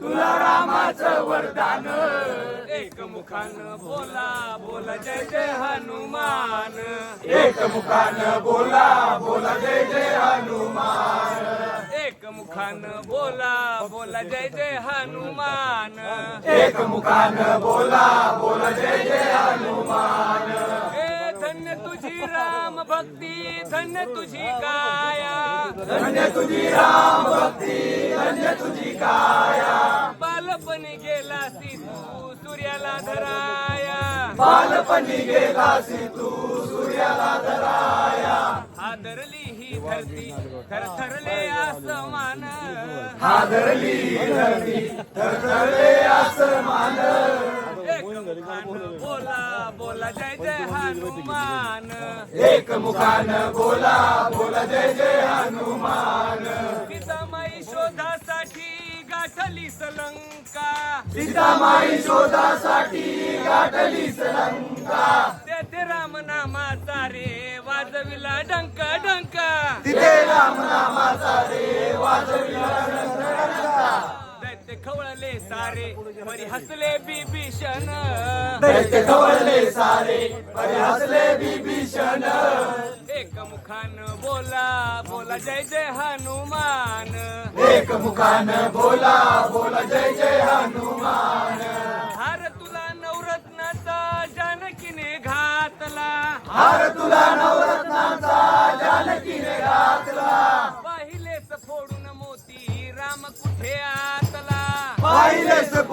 तुला रामाचं वरदान. एक मुखानं बोला बोला जय जय हनुमान. एक मुखानं बोला बोला जय जय हनुमान. एक मुखानं बोला बोला जय जय हनुमान. एक मुखानं बोला बोला जय जय हनुमान. भक्ती धन्य तुझी काया. धन्य तुझी राम भक्ती धन्य तुझी काया. बालपणी गेलासी तू सूर्याला धराया. बालपणी गेलासी तू सूर्याला धराया. हादरली ही धरती थरथरले आसमान. हादरली धरती थरथरले आसमान. मुखानं बोला बोला जय जय हनुमान. एक मुखानं बोला बोला जय जय हनुमान. सीतामाई शोधासाठी गाठली लंका. सीतामाई शोधासाठी गाठली लंका. तेथे राम नामाचा रे वाजविला डंक डंक. तिथे राम नामाचा रे वाजविला दैत्य खवळले सारे परी हसले बिभीषण. दैत्य खवळले सारे परी हसले बिभीषण. एक मुखान बोला बोला जय जय हनुमान. एक मुखान बोला बोला जय जय हनुमान.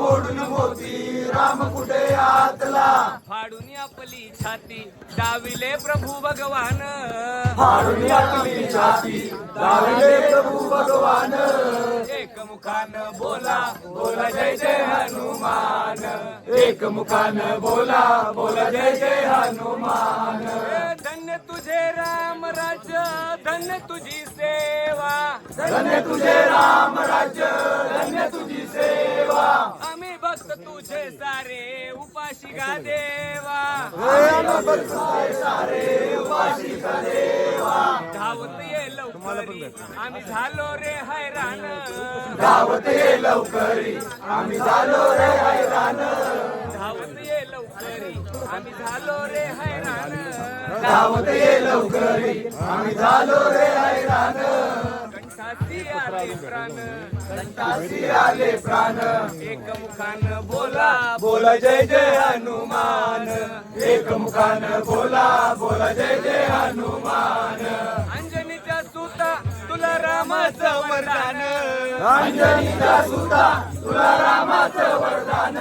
फोडून मोती राम कुठे आतला? फाडून आपली छाती डाविले प्रभू भगवान. फाडून आपली छाती डाविले प्रभू भगवान. एक मुखान बोला बोला जय जय हनुमान. एक मुखान बोला बोला जय जय हनुमान. धन्य तुझे राम राज्य धन्य तुझी सेवा. धन्य तुझे राम राज्य धन्य तुझी सारे उपाशी गा देवा सारे उपाशी गा देवा। धावत ये लवकरी आम्ही झालो रे हैराण। धावत ये लवकरी आम्ही झालो रे हैराण। धावत ये लवकरी आम्ही झालो रे हैराण। धावत ये लवकरी आम्ही झालो रे हैराण। आले प्राण कंठासी आले प्राण. एक मुखान बोला बोला जय जय हनुमान. एक मुखान बोला बोला जय जय हनुमान. अंजनीच्या सुता तुला रामाचं वरदान. अंजनीच्या सुता तुला रामाचं वरदान.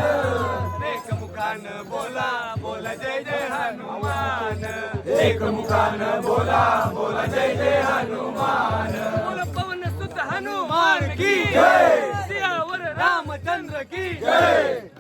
एक मुखान बोला बोला जय जय हनुमान. एक मुखान बोला बोला जय जय हनुमान. सुत हनुमान की जय। सियावर रामचंद्र की जय।